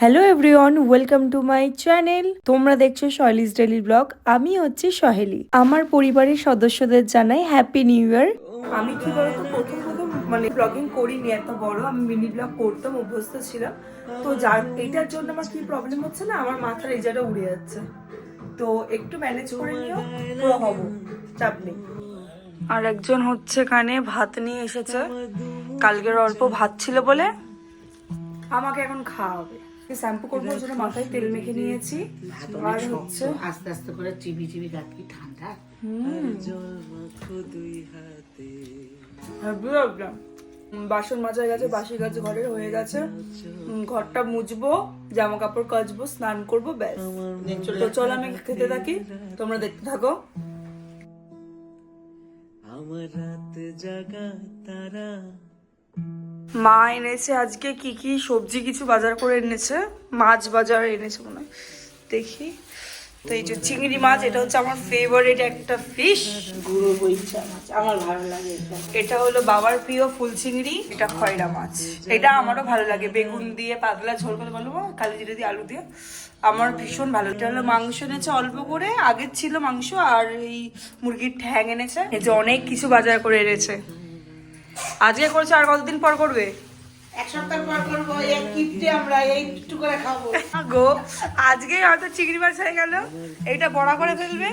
Hello everyone welcome to my channel তোমরা দেখছ শৈলিস daily blog আমি হচ্ছি সহেলি। আমার পরিবারের সদস্যদের জানাই হ্যাপি নিউ ইয়ার আমি কি বলতো, প্রথম প্রথম মানে ব্লগিং করিনি, এত বড় আমি মিনি ব্লগ করতাম, অভ্যস্ত ছিলাম। তো যার, এটার জন্য আমার কি প্রবলেম হচ্ছে না, আমার মাথার এই জায়গাটা উড়ে যাচ্ছে। তো একটু ম্যানেজ করে নিও, পুরো হব, চাপ নেই। আর একজন হচ্ছে এখানে ভাত নিয়ে এসেছে। কালকের অল্প ভাত ছিল বলে আমাকে এখন খাওয়াবে। শ্যাম্পু করব ওই জন্য মাথায় তেল মেখে নিয়েছি। আর হচ্ছে আস্তে আস্তে করে চিবি চিবি রাখি ঠান্ডা। বাসন মাজা গেছে বাসি গাছ ঘরের হয়ে গেছে। ঘরটা মুছবো জামা কাপড় কাচবো স্নান করব ব্যাস। তো চল আমি খেতে থাকি। তোমরা দেখতে থাকো। আমার রাত জাগা তারা মা এনেছে আজকে কি কি সবজি কিছু বাজার করে এনেছে? মাছ বাজার এনেছে মনে হয়। দেখি। তো এই যে চিংড়ি মাছ এটা হচ্ছে আমার ফেভারিট একটা ফিশ গুঁড়ো বইচা মাছ আমার ভালো লাগে এটা। এটা হলো বাবার প্রিয় ফুল চিংড়ি এটা খয়রা মাছ। এটা আমারও ভালো লাগে। বেগুন দিয়ে পাতলা ঝোল করে বলব কালি জিরে দিয়ে আলু দিয়ে। আমার ভীষণ ভালো এটা হলো মাংস এনেছে অল্প করে আগের ছিল মাংস আর এই মুরগির ঠ্যাং এনেছে। এই যে অনেক কিছু বাজার করে এনেছে। আজকে করেছে আর কতদিন পর করবে? এক সপ্তাহ পর করব এই কিপটে আমরা এই করে খাব। গো আজকে হয়তো চিংড়ি মাছ হয়ে গেল। এটা বড়া করে ফেলবে।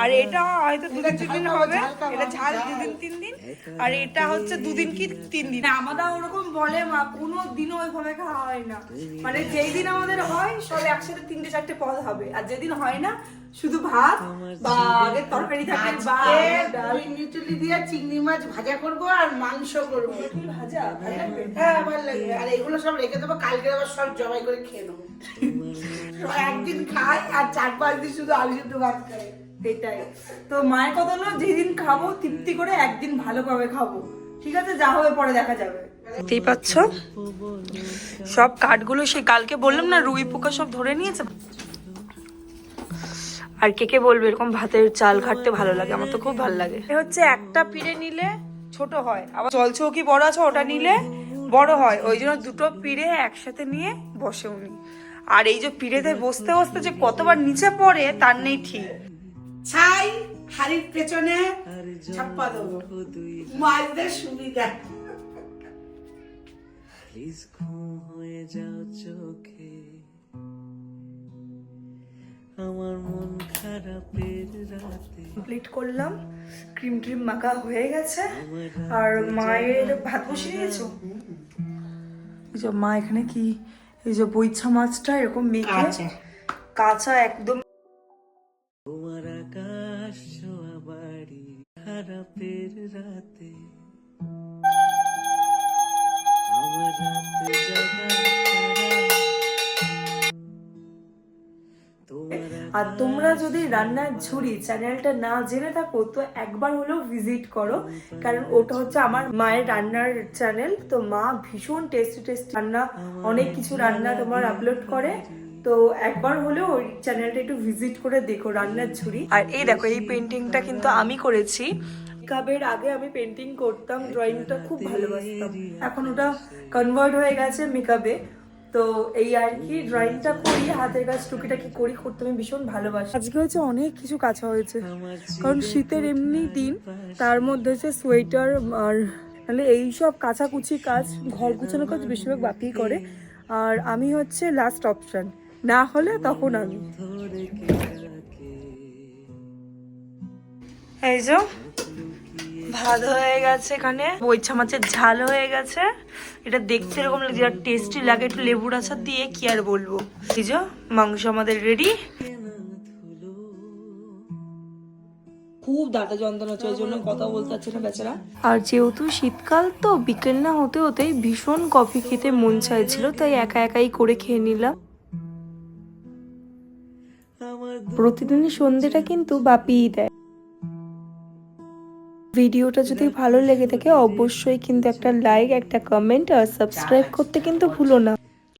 আর এটা হয়তো দুদিন দিন হবে এটা ঝাল দুদিন তিন দিন। আর এটা হচ্ছে দুদিন কি তিন দিন। আমাদের ওরকম বলে মা কোনো দিনও ওইভাবে খাওয়া হয় না। মানে যেই দিন আমাদের হয় সব একসাথে তিনটে চারটে পদ হবে। আর যেদিন হয় না শুধু ভাত বা আগের তরকারি থাকে বা ডাল। ওই দিয়ে চিংড়ি মাছ ভাজা করব আর মাংস করব। ভাজা হ্যাঁ লাগবে। আর এগুলো সব রেখে দেবো কালকে আবার সব জবাই করে খেয়ে নেব। একদিন খায় আর চার পাঁচ দিন শুধু আলু শুধু ভাত খায় এটাই। তো মায়ের কথা হলো যেদিন খাব তৃপ্তি করে একদিন ভালোভাবে খাব। ঠিক আছে? যা হবে পরে দেখা যাবে। দেখতেই পাচ্ছ? সব কাঠগুলো সেই কালকে বললাম না রুই পোকা সব ধরে নিয়েছে। আর কে কে বলবে এরকম ভাতের চাল ঘাটতে ভালো লাগে আমার তো খুব ভালো লাগে। হচ্ছে একটা পিড়ে নিলে ছোট হয়। আবার জল চৌকি বড় আছে ওটা নিলে বড় হয় ওই জন্য দুটো পিড়ে একসাথে নিয়ে বসে উনি। আর এই যে পিড়েতে বসতে বসতে যে কতবার নিচে পড়ে তার নেই ঠিক। ছাই হাড়ির পেছনে ছাপ্পা দেবো। মাছদের সুবিধা। প্লিজ ঘুম হয়ে যাও চোখে। আমার মন খারাপের রাতে। কমপ্লিট করলাম। ক্রিম ট্রিম মাখা হয়ে গেছে। আর মায়ের ভাত বসিয়ে দিয়েছ? যে মা এখানে কি এই যে বইছা মাছটা এরকম মেখে কাঁচা। কাঁচা একদম তোমার আকাশ ছোঁয়া বাড়ি খারাপের রাতে আর তোমরা যদি রান্নার ঝুড়ি চ্যানেলটা না জেনে থাকো, তো একবার হলেও ভিজিট করো। কারণ ওটা হচ্ছে আমার মায়ের রান্নার চ্যানেল তো মা ভীষণ টেস্টি টেস্টি রান্না, অনেক কিছু রান্না তোমার আপলোড করে। তো একবার হলেও ওই চ্যানেলটা একটু ভিজিট করে দেখো রান্নার ঝুড়ি। আর এই দেখো, এই পেন্টিংটা কিন্তু আমি করেছি। মেকআপের আগে আমি পেন্টিং করতাম ড্রয়িংটা খুব ভালোবাসতাম। এখন ওটা কনভার্ট হয়ে গেছে মেকআপে তো এই আর কি ড্রয়িংটা করি হাতের কাজ টুকিটাকি করি করতে আমি ভীষণ ভালোবাসি। আজকে হচ্ছে অনেক কিছু কাছা হয়েছে। কারণ শীতের এমনি দিন তার মধ্যে হচ্ছে সোয়েটার আর তাহলে এইসব কাচাকুচি কাজ ঘর গুছানোর কাজ বেশিরভাগ বাপিই করে। আর আমি হচ্ছে লাস্ট অপশন না হলে তখন আমি। এই যে ভাত হয়ে গেছে এখানে। বইছা মাছের ঝাল হয়ে গেছে। এটা দেখতে এরকম লাগছে আর টেস্টি লাগে একটু লেবুর আচার দিয়ে কি আর বলব। এই যে মাংস আমাদের রেডি খুব দাঁটা যন্ত্রণা হচ্ছে ওই জন্য কথা বলতে পারছে না বেচারা। আর যেহেতু শীতকাল তো বিকেল না হতে হতেই ভীষণ কফি খেতে মন চাইছিল তাই একা একাই করে খেয়ে নিলাম। প্রতিদিনই সন্ধ্যেটা কিন্তু বাপিই দেয়। ভিডিওটা যদি ভালো লেগে থাকে, অবশ্যই কিন্তু একটা লাইক একটা কমেন্ট আর সাবস্ক্রাইব করতে কিন্তু ভুলো না।